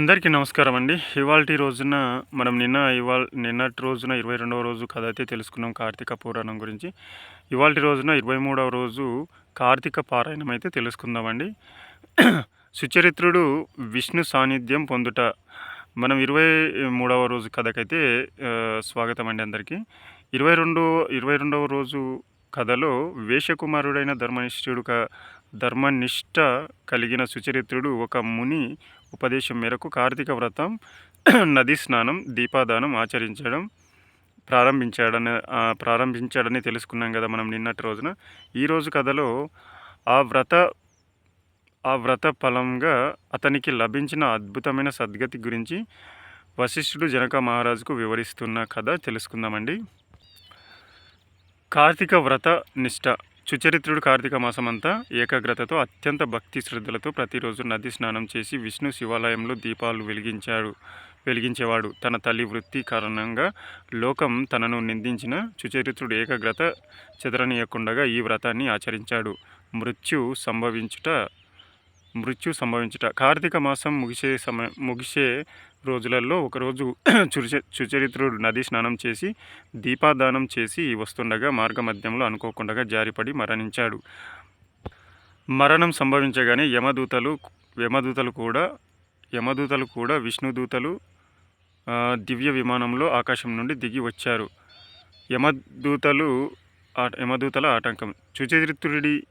అందరికీ నమస్కారం అండి. ఇవాళ రోజున మనం నిన్న ఇవాళ నిన్నటి రోజున ఇరవై రెండవ రోజు కథ అయితే తెలుసుకున్నాం కార్తీక పురాణం గురించి. ఇవాళ రోజున ఇరవై మూడవ రోజు కార్తీక పారాయణం అయితే తెలుసుకుందామండి. సుచరిత్రుడు విష్ణు సాన్నిధ్యం పొందుట మనం ఇరవై మూడవ రోజు కథకైతే స్వాగతం అండి అందరికీ. ఇరవై రెండు ఇరవై రెండవ రోజు కథలో వేషకుమారుడైన ధర్మనిష్ఠుడు ధర్మనిష్ట కలిగిన సుచరిత్రుడు ఒక ముని ఉపదేశం మేరకు కార్తీక వ్రతం నదీ స్నానం దీపాదానం ఆచరించడం ప్రారంభించాడని ప్రారంభించాడని తెలుసుకున్నాం కదా మనం నిన్నటి రోజున. ఈరోజు కథలో ఆ వ్రత ఆ వ్రత ఫలంగా అతనికి లభించిన అద్భుతమైన సద్గతి గురించి వశిష్ఠుడు జనక మహారాజుకు వివరిస్తున్న కథ తెలుసుకుందామండి. కార్తీక వ్రత నిష్ట. సుచరిత్రుడు కార్తీక మాసమంతా ఏకాగ్రతతో అత్యంత భక్తి శ్రద్ధలతో ప్రతిరోజు నది స్నానం చేసి విష్ణు శివాలయంలో దీపాలు వెలిగించాడు వెలిగించేవాడు. తన తల్లి వృత్తి కారణంగా లోకం తనను నిందించిన సుచరిత్రుడు ఏకాగ్రత చెదరనీయకుండగా ఈ వ్రతాన్ని ఆచరించాడు. మృత్యు సంభవించుట మృత్యు సంభవించుట. కార్తీక మాసం ముగిసే సమయం ముగిసే రోజులలో ఒకరోజు చుచ సుచరిత్రుడు నది స్నానం చేసి దీపాదానం చేసి వస్తుండగా మార్గమధ్యంలో అనుకోకుండా జారిపడి మరణించాడు. మరణం సంభవించగానే యమదూతలు యమదూతలు కూడా యమదూతలు కూడా విష్ణుదూతలు దివ్య విమానంలో ఆకాశం నుండి దిగి వచ్చారు. యమదూతలు యమదూతల ఆటంకం. చుచరిత్రుడి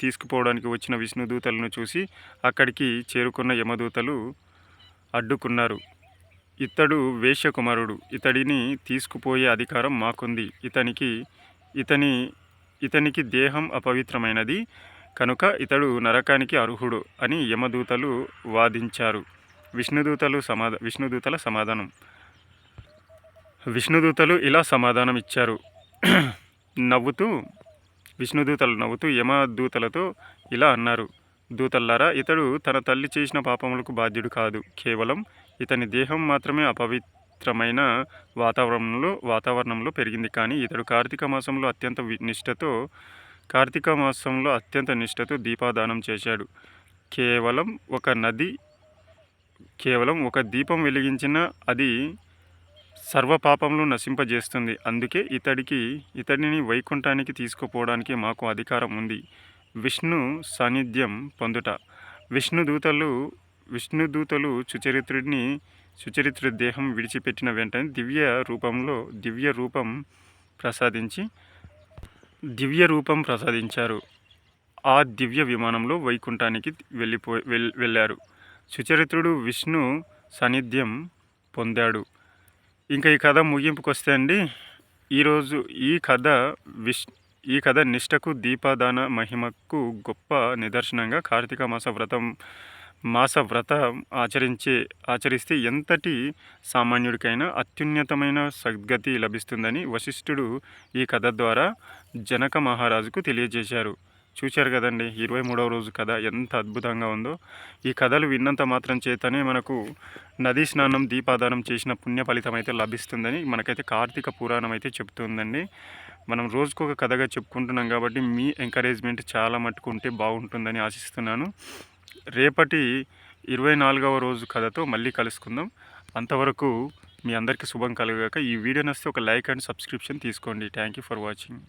తీసుకుపోవడానికి వచ్చిన విష్ణుదూతలను చూసి అక్కడికి చేరుకున్న యమదూతలు అడ్డుకున్నారు. ఇతడు వేశ్యకుమారుడు. ఇతడిని తీసుకుపోయే అధికారం మాకుంది. ఇతనికి ఇతని ఇతనికి దేహం అపవిత్రమైనది. కనుక ఇతడు నరకానికి అర్హుడు అని యమదూతలు వాదించారు. విష్ణుదూతలు సమాధా విష్ణుదూతల సమాధానం. విష్ణుదూతలు ఇలా సమాధానం ఇచ్చారు నవ్వుతూ విష్ణుదూతలు నవ్వుతూ యమదూతలతో ఇలా అన్నారు. దూతల్లారా ఇతడు తన తల్లి చేసిన పాపములకు బాధ్యుడు కాదు. కేవలం ఇతని దేహం మాత్రమే అపవిత్రమైన వాతావరణంలో వాతావరణంలో పెరిగింది. కానీ ఇతడు కార్తీక మాసంలో అత్యంత నిష్ఠతో కార్తీక మాసంలో అత్యంత నిష్ఠతో దీపాదానం చేశాడు. కేవలం ఒక నది కేవలం ఒక దీపం వెలిగించిన అది సర్వపాపములు నశింపజేస్తుంది. అందుకే ఇతడికి ఇతడిని వైకుంఠానికి తీసుకుపోవడానికి మాకు అధికారం ఉంది. విష్ణు సాన్నిధ్యం పొందుట. విష్ణుదూతలు విష్ణుదూతలు సుచరిత్రుడిని సుచరిత్ర దేహం విడిచిపెట్టిన వెంటనే దివ్య రూపంలో దివ్య రూపం ప్రసాదించి దివ్య రూపం ప్రసాదించారు. ఆ దివ్య విమానంలో వైకుంఠానికి వెళ్ళిపో వెళ్ళారు. సుచరిత్రుడు విష్ణు సాన్నిధ్యం పొందాడు. ఇంకా ఈ కథ ముగింపుకు వస్తే అండి ఈరోజు ఈ కథ విష్ ఈ కథ నిష్టకు దీపాదాన మహిమకు గొప్ప నిదర్శనంగా కార్తీక మాస వ్రతం మాస వ్రతం ఆచరించే ఆచరిస్తే ఎంతటి సామాన్యుడికైనా అత్యున్నతమైన సద్గతి లభిస్తుందని వశిష్ఠుడు ఈ కథ ద్వారా జనక మహారాజుకు తెలియజేశారు. చూశారు కదండి ఇరవై మూడవ రోజు కథ ఎంత అద్భుతంగా ఉందో. ఈ కథలు విన్నంత మాత్రం చేతనే మనకు నదీ స్నానం దీపాదానం చేసిన పుణ్య ఫలితం అయితే లభిస్తుందని మనకైతే కార్తీక పురాణం అయితే చెప్తుందండి మనం రోజుకొక కథగా చెప్పుకుంటున్నాం కాబట్టి మీ ఎంకరేజ్మెంట్ చాలా మట్టుకు ఉంటే బాగుంటుందని ఆశిస్తున్నాను. రేపటి ఇరవై నాలుగవ రోజు కథతో మళ్ళీ కలుసుకుందాం. అంతవరకు మీ అందరికీ శుభం కలగాక ఈ వీడియో నస్తే ఒక లైక్ అండ్ సబ్స్క్రిప్షన్ తీసుకోండి. Thank you for watching